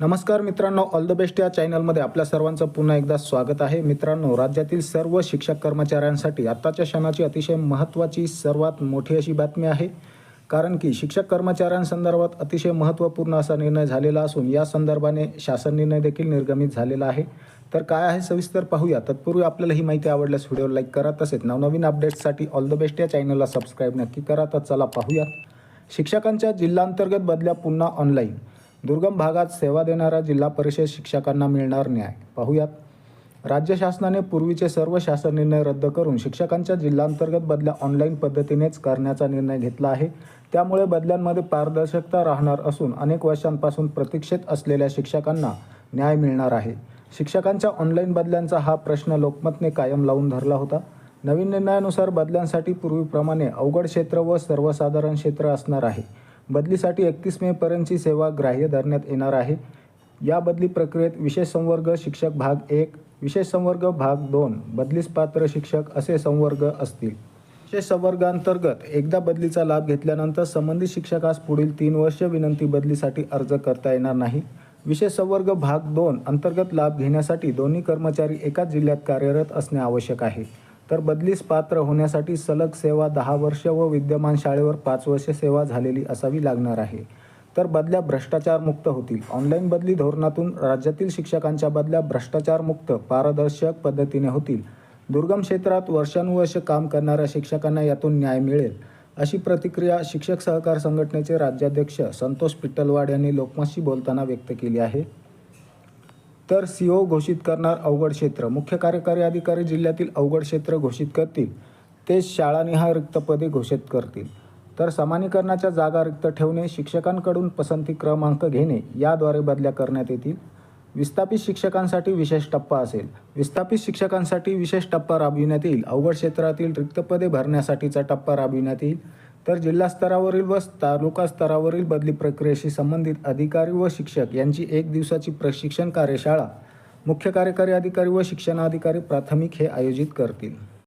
नमस्कार मित्रांनो all the best या चॅनलमध्ये आपल्या सर्वांचं पुन्हा एकदा स्वागत आहे. मित्रांनो राज्यातील सर्व शिक्षक कर्मचाऱ्यांसाठी आत्ताच्या क्षणाची अतिशय महत्त्वाची सर्वात मोठी अशी बातमी आहे. कारण की शिक्षक कर्मचाऱ्यांसंदर्भात अतिशय महत्त्वपूर्ण असा निर्णय झालेला असून या संदर्भाने शासन निर्णय देखील निर्गमित झालेला आहे. तर काय आहे सविस्तर पाहूया. तत्पूर्वी आपल्याला ही माहिती आवडल्यास व्हिडिओ लाईक करा तसेच नवनवीन अपडेट्ससाठी ऑल द बेस्ट या चॅनलला सबस्क्राईब नक्की करा. तर चला पाहूयात शिक्षकांच्या जिल्हांतर्गत बदल्या पुन्हा ऑनलाईन दुर्गम भागात सेवा देणाऱ्या जिल्हा परिषद शिक्षकांना मिळणार न्याय. पाहूयात. राज्य शासनाने पूर्वीचे सर्व शासन निर्णय रद्द करून शिक्षकांच्या जिल्हांतर्गत बदल्या ऑनलाईन पद्धतीनेच करण्याचा निर्णय घेतला आहे. त्यामुळे बदल्यांमध्ये पारदर्शकता राहणार असून अनेक वर्षांपासून प्रतीक्षेत असलेल्या शिक्षकांना न्याय मिळणार आहे. शिक्षकांच्या ऑनलाईन बदल्यांचा हा प्रश्न लोकमतने कायम लावून धरला होता. नवीन निर्णयानुसार बदल्यांसाठी पूर्वीप्रमाणे अवघड क्षेत्र व सर्वसाधारण क्षेत्र असणार आहे. बदलीसाठी एकतीस मेपर्यंतची सेवा ग्राह्य धरण्यात येणार आहे. या बदली प्रक्रियेत विशेष संवर्ग शिक्षक भाग एक विशेष संवर्ग भाग दोन बदलीस पात्र शिक्षक असे संवर्ग असतील. विशेष संवर्गांतर्गत एकदा बदलीचा लाभ घेतल्यानंतर संबंधित शिक्षकास पुढील तीन वर्ष विनंती बदलीसाठी अर्ज करता येणार नाही. विशेष संवर्ग भाग दोन अंतर्गत लाभ घेण्यासाठी दोन्ही कर्मचारी एकाच जिल्ह्यात कार्यरत असणे आवश्यक आहे. तर बदलीस पात्र होण्यासाठी सलग सेवा दहा वर्ष व विद्यमान शाळेवर पाच वर्ष सेवा झालेली असावी लागणार आहे. तर बदल्या भ्रष्टाचारमुक्त होतील. ऑनलाईन बदली धोरणातून राज्यातील शिक्षकांच्या बदल्या भ्रष्टाचारमुक्त पारदर्शक पद्धतीने होतील. दुर्गम क्षेत्रात वर्षानुवर्ष काम करणाऱ्या शिक्षकांना यातून न्याय मिळेल अशी प्रतिक्रिया शिक्षक सहकार संघटनेचे राज्याध्यक्ष संतोष पिट्टलवाड यांनी लोकमतशी बोलताना व्यक्त केली आहे. तर सीओ घोषित करणार अवघड क्षेत्र. मुख्य कार्यकारी अधिकारी जिल्ह्यातील अवघड क्षेत्र घोषित करतील. ते शाळानिहाय रिक्तपदे घोषित करतील. तर समानीकरणाच्या जागा रिक्त ठेवणे शिक्षकांकडून पसंती क्रमांक घेणे याद्वारे बदल्या करण्यात येतील. विस्थापित शिक्षकांसाठी विशेष टप्पा असेल. विस्थापित शिक्षकांसाठी विशेष टप्पा राबविण्यात येईल. अवघड क्षेत्रातील रिक्त पदे भरण्यासाठीचा टप्पा राबविण्यात येईल. तर जिल्हा स्तरावरील व तालुका स्तरावरील बदली प्रक्रियेशी संबंधित अधिकारी व शिक्षक यांची एक दिवसाची प्रशिक्षण कार्यशाळा मुख्य कार्यकारी अधिकारी व शिक्षणाधिकारी प्राथमिक हे आयोजित करतील.